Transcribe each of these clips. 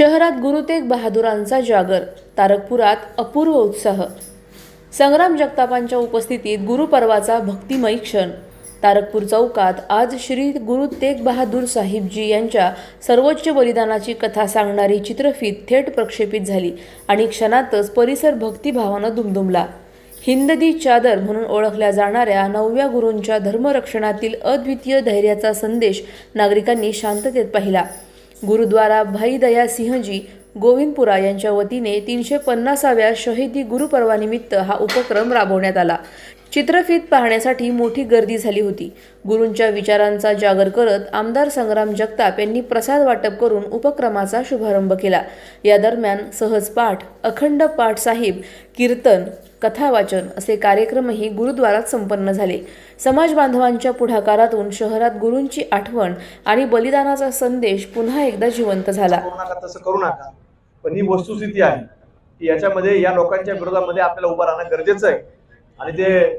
शहरात गुरु तेग बहादुरांचा जागर तारकपुरात अपूर्व उत्साह. संग्राम जगतापांच्या उपस्थितीत गुरुपर्वाचा भक्तिमय क्षण. तारकपूर चौकात आज श्री गुरु तेग बहादूर साहिबजी यांच्या सर्वोच्च बलिदानाची कथा सांगणारी चित्रफीत थेट प्रक्षेपित झाली आणि क्षणातच परिसर भक्तिभावानं दुमदुमला. हिंददी चादर म्हणून ओळखल्या जाणाऱ्या नवव्या गुरूंच्या धर्मरक्षणातील अद्वितीय धैर्याचा संदेश नागरिकांनी शांततेत पाहिला. गुरुद्वारा भाई दया सिंहजी गोविंदपुरा यांच्या वतीने तीनशे पन्नासाव्या शहीदी गुरुपर्वानिमित्त हा उपक्रम राबवण्यात आला. चित्रफीत पाहण्यासाठी मोठी गर्दी झाली होती. गुरूंच्या विचारांचा जागर करत आमदार संग्राम जगताप यांनी प्रसाद वाटप करून उपक्रमाचा शुभारंभ केला. या दरम्यान सहज पाठ अखंड पाठ साहिब कीर्तन कथावाचन असे कार्यक्रमही गुरुद्वारात संपन्न झाले. समाज बांधवांच्या पुढाकारातून शहरात गुरूंची आठवण आणि बलिदानाचा संदेश पुन्हा एकदा जिवंत झाला. करू नका करू नका. पण ही वस्तुस्थिती आहे की याच्यामध्ये या लोकांच्या विरोधामध्ये आपल्याला उभं राहणं गरजेचं आहे. आणि ते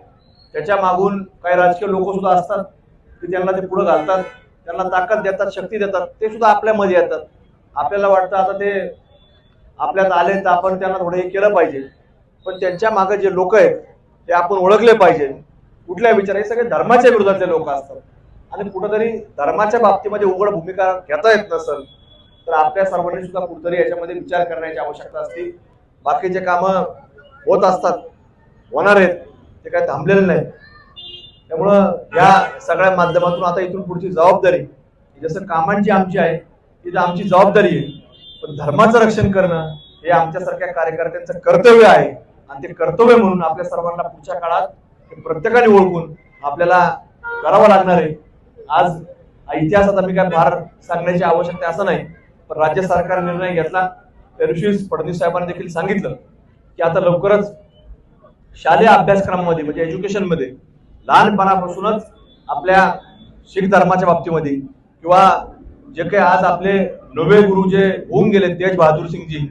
त्याच्या मागून काही राजकीय लोक सुद्धा असतात की त्यांना ते पुढे घालतात त्यांना ताकद देतात शक्ती देतात ते सुद्धा आपल्यामध्ये येतात. आपल्याला वाटतं आता ते आपल्यात आले तर आपण त्यांना थोडं हे केलं पाहिजे. पण त्यांच्या मागे जे लोक आहेत ते आपण ओळखले पाहिजे. कुठल्या विचार हे सगळे धर्माच्या विरोधातले लोक असतात. आणि कुठंतरी धर्माच्या बाबतीमध्ये उघड भूमिका घेता येत नसेल तर आपल्या सर्वांनी सुद्धा कुठेतरी याच्यामध्ये विचार करण्याची आवश्यकता असते. बाकीचे कामं होत असतात होणार आहेत. ते काय थांबलेलं नाही. त्यामुळं या सगळ्या माध्यमातून आता इथून पुढची जबाबदारी जसं कामांची आमची आहे ती आमची जबाबदारी आहे. पण धर्माचं रक्षण करणं हे आमच्यासारख्या कार्यकर्त्यांचं कर्तव्य आहे. आणि ते कर्तव्य म्हणून आपल्या सर्वांना पुढच्या काळात प्रत्येकाने ओळखून आपल्याला करावं लागणार आहे. आज इतिहासात आम्ही काय फार सांगण्याची आवश्यकता असं नाही पण राज्य सरकारने निर्णय घेतला. त्या दिवशी फडणवीस साहेबांनी देखील सांगितलं की आता लवकरच शालेय अभ्यासक्रमामध्ये म्हणजे एज्युकेशनमध्ये लहानपणापासूनच आपल्या शीख धर्माच्या बाबतीमध्ये किंवा जे काही आज आपले नवे गुरु जे होऊन गेले तेज बहादूर सिंगजी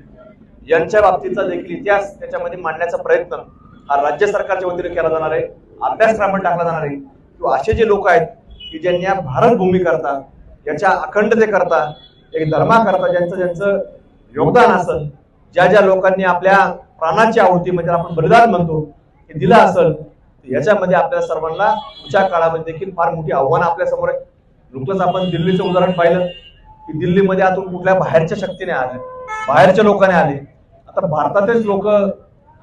यांच्या बाबतीचा देखील इतिहास त्याच्यामध्ये मांडण्याचा प्रयत्न हा राज्य सरकारच्या वतीने केला जाणार आहे अभ्यासक्रमात टाकला जाणार आहे. किंवा असे जे लोक आहेत की ज्यांनी या भारत भूमी करता याच्या अखंडतेकरता एक धर्माकरता ज्यांचं ज्यांचं योगदान असेल ज्या ज्या लोकांनी आपल्या प्राणाची आहुती म्हणजे आपण बलिदान म्हणतो हे दिलं असेल याच्यामध्ये आपल्या सर्वांना पुढच्या काळामध्ये देखील फार मोठी आव्हानं आपल्यासमोर आहे नुकतंच आपण दिल्लीचं उदाहरण पाहिलं की दिल्लीमध्ये आतून कुठल्या बाहेरच्या शक्तीने आले बाहेरच्या लोकांनी आले. आता भारतातलेच लोक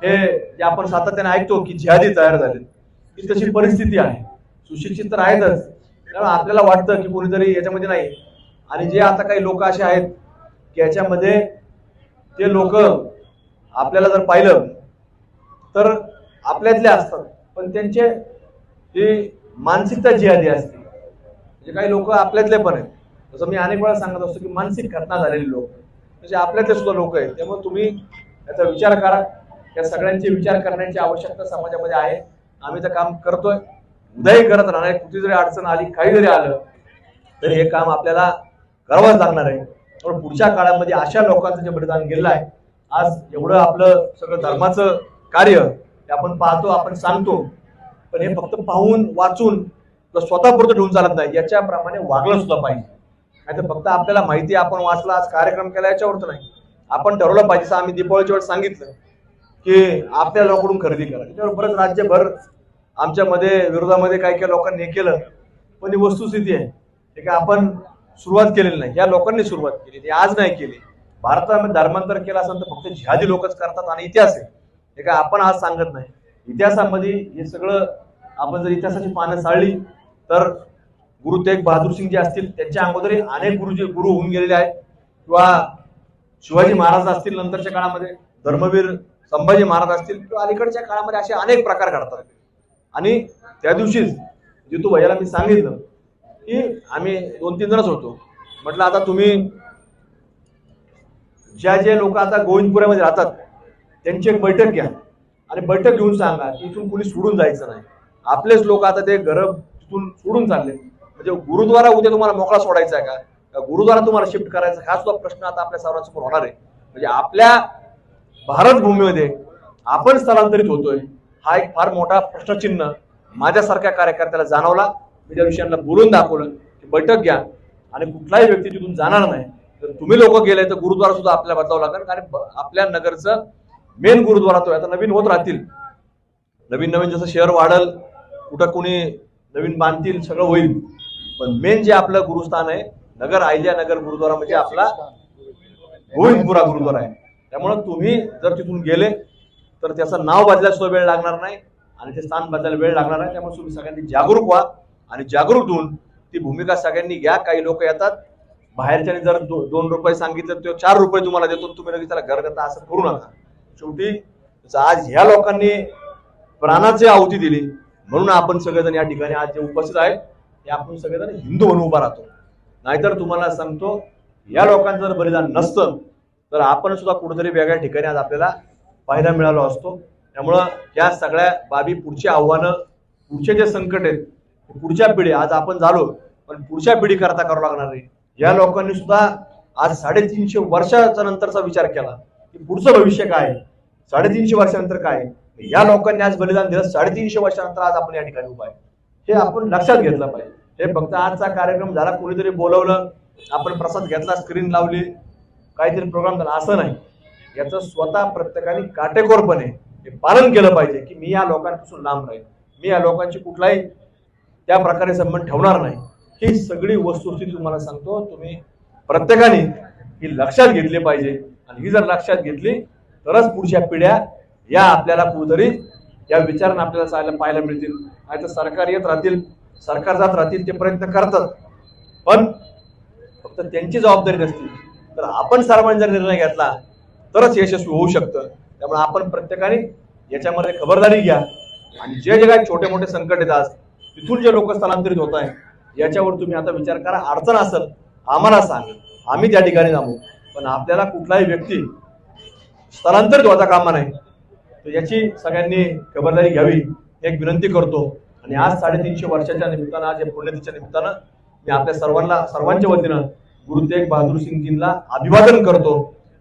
हे जे आपण सातत्याने ऐकतो की जिहादी तयार झाले ही तशी परिस्थिती आहे. सुशिक्षित तर आहेतच त्यामुळे आपल्याला वाटतं की कोणीतरी याच्यामध्ये नाही. आणि जे आता काही लोक असे आहेत की याच्यामध्ये ते लोक आपल्याला जर पाहिलं तर आपल्यातले असतात. पण त्यांचे ही मानसिकता जी आधी असते. म्हणजे काही लोक आपल्यातले पण आहेत. जसं मी अनेक वेळा सांगत असतो की मानसिक घटना झालेली लोक. म्हणजे आपल्यातले सुद्धा लोक आहेत. त्यामुळे तुम्ही याचा विचार करा. या सगळ्यांचे विचार करण्याची आवश्यकता समाजामध्ये आहे. आम्ही तर काम करतोय. उद्याही करत राहणार आहे कुठे जरी अडचण आली काही जरी आलं तरी हे काम आपल्याला करावंच लागणार आहे. पण पुढच्या काळामध्ये अशा लोकांचं जे बलिदान गेलं आहे आज एवढं आपलं सगळं धर्माचं कार्य ते आपण पाहतो आपण सांगतो पण हे फक्त पाहून वाचून स्वतः स्वतःपुरतं ठेवून चालत नाही. याच्याप्रमाणे वागलं सुद्धा पाहिजे. नाही तर फक्त आपल्याला माहिती आहे, आपण वाचला आज कार्यक्रम केला याच्यावरच नाही. आपण ठरवलं पाहिजे असं आम्ही दीपावलीच्या वेळेस सांगितलं की आपल्या लोकांकडून खरेदी करा. त्याच्यावर बरंच राज्यभर आमच्यामध्ये विरोधामध्ये काही काही लोकांनी हे केलं. पण ही वस्तुस्थिती आहे हे आपण सुरुवात केलेली नाही. या लोकांनी सुरुवात केली. ती आज नाही केली. भारतामध्ये धर्मांतर केलं असेल तर फक्त जिहादी लोकच करतात आणि इतिहास आहे. हे काय आपण आज सांगत नाही. इतिहासामध्ये हे सगळं आपण जर इतिहासाची पानं चाळली तर गुरु तेग बहादूर सिंग जे असतील त्यांच्या अगोदरही अनेक गुरु जे गुरु होऊन गेलेले आहेत. किंवा शिवाजी महाराज असतील नंतरच्या काळामध्ये धर्मवीर संभाजी महाराज असतील किंवा अलीकडच्या काळामध्ये असे अनेक प्रकार घडतात. आणि त्या दिवशीच जितू भैयाला मी सांगितलं की आम्ही दोन तीन जणच होतो. म्हटलं आता तुम्ही ज्या जे लोक आता गोविंदपुऱ्यामध्ये राहतात त्यांची एक बैठक घ्या. आणि बैठक घेऊन सांगा की इथून कुणी सोडून जायचं नाही. आपलेच लोक आता ते घर तिथून सोडून चालले. म्हणजे गुरुद्वारा उद्या तुम्हाला मोकळा सोडायचा आहे का? का गुरुद्वारा तुम्हाला शिफ्ट करायचा हा सुद्धा प्रश्न आता आपल्या सर्वांसमोर होणार आहे. म्हणजे आपल्या भारत भूमीमध्ये आपण स्थलांतरित होतोय हा एक फार मोठा प्रश्नचिन्ह माझ्यासारख्या कार्यकर्त्याला जाणवला. मी त्या विषयांना बोलून दाखवलं की बैठक घ्या. आणि कुठलाही व्यक्ती तिथून जाणार नाही. तर तुम्ही लोक गेले तर गुरुद्वारा सुद्धा आपल्याला बदलावं लागेल. कारण आपल्या नगरचं मेन गुरुद्वारा तो आता नवीन होत राहतील. नवीन नवीन जसं शहर वाढल कुठं कोणी नवीन बांधतील सगळं होईल. पण मेन जे आपलं गुरुस्थान आहे नगर आयल्या नगर गुरुद्वारा म्हणजे आपला गोविंदपुरा गुरुद्वारा आहे. त्यामुळं तुम्ही जर तिथून गेले तर त्याचं नाव बदलायला सुद्धा वेळ लागणार नाही. आणि ते स्थान बदलायला वेळ लागणार नाही. त्यामुळे तुम्ही सगळ्यांनी जागरूक व्हा. आणि जागरूक होऊन ती भूमिका सगळ्यांनी घ्या. काही लोक येतात बाहेरच्याने जर दो, दोन रुपये सांगितलं तर चार रुपये तुम्हाला देतो. तुम्ही लगेच त्याला घर करता असं करू नका. शेवटी आज ह्या लोकांनी प्राणाची आहुती दिली म्हणून आपण सगळेजण या ठिकाणी आज जे उपस्थित आहे ते आपण सगळेजण हिंदू म्हणून उभा राहतो. नाहीतर तुम्हाला सांगतो या लोकांचं जर बलिदान नसतं तर आपण सुद्धा कुठेतरी वेगळ्या ठिकाणी आज आपल्याला पाहायला मिळालो असतो. त्यामुळं या सगळ्या बाबी पुढची आव्हानं पुढचे जे संकट आहेत पुढच्या पिढी आज आपण झालो पण पुढच्या पिढी करता करावं लागणार नाही. या लोकांनी सुद्धा आज साडेतीनशे वर्षाच्या नंतरचा विचार केला की पुढचं भविष्य काय? साडेतीनशे वर्षानंतर काय? या लोकांनी आज बलिदान दिलं साडेतीनशे वर्षानंतर आज आपण या ठिकाणी उभा आहे. हे आपण लक्षात घेतलं पाहिजे. हे फक्त आजचा कार्यक्रम झाला कोणीतरी बोलवलं आपण प्रसाद घेतला स्क्रीन लावली काहीतरी प्रोग्राम झाला असं नाही. याचं स्वतः प्रत्येकाने काटेकोरपणे हे पालन केलं पाहिजे की मी या लोकांपासून लांब राहील मी या लोकांची कुठलाही त्या प्रकारे संबंध ठेवणार नाही. ही सगळी वस्तुस्थिती तुम्हाला सांगतो. तुम्ही प्रत्येकाने ही लक्षात घेतली पाहिजे. आणि ही जर लक्षात घेतली तरच पुढच्या पिढ्या या आपल्याला कुठतरी या विचारांना आपल्याला चालायला पाहायला मिळतील. आणि तर सरकार येत राहतील सरकार जात राहतील ते प्रयत्न करतात. पण फक्त त्यांची जबाबदारी नसते. तर आपण सर्वांनी जर निर्णय घेतला तरच यशस्वी होऊ शकतं. त्यामुळे आपण प्रत्येकाने याच्यामध्ये खबरदारी घ्या. आणि जे जे काही छोटे मोठे संकट येतात तिथून जे लोक स्थलांतरित होत आहे याच्यावर तुम्ही आता विचार करा. अडचण असेल आम्हाला सांग. आम्ही त्या ठिकाणी जाऊ पण आपल्याला कुठलाही व्यक्ती स्थलांतरित होता कामा नाही तर याची सगळ्यांनी खबरदारी घ्यावी. एक विनंती करतो. आणि आज साडेतीनशे वर्षाच्या निमित्तानं आज या पुण्यतिथीच्या निमित्तानं मी आपल्या सर्वांना सर्वांच्या वतीनं गुरु तेग बहादूर सिंगजींना अभिवादन करतो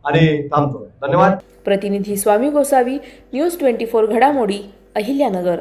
आणि थांबतो. धन्यवाद. प्रतिनिधी Swami Gosavi news twenty four घडामोडी अहिल्यानगर.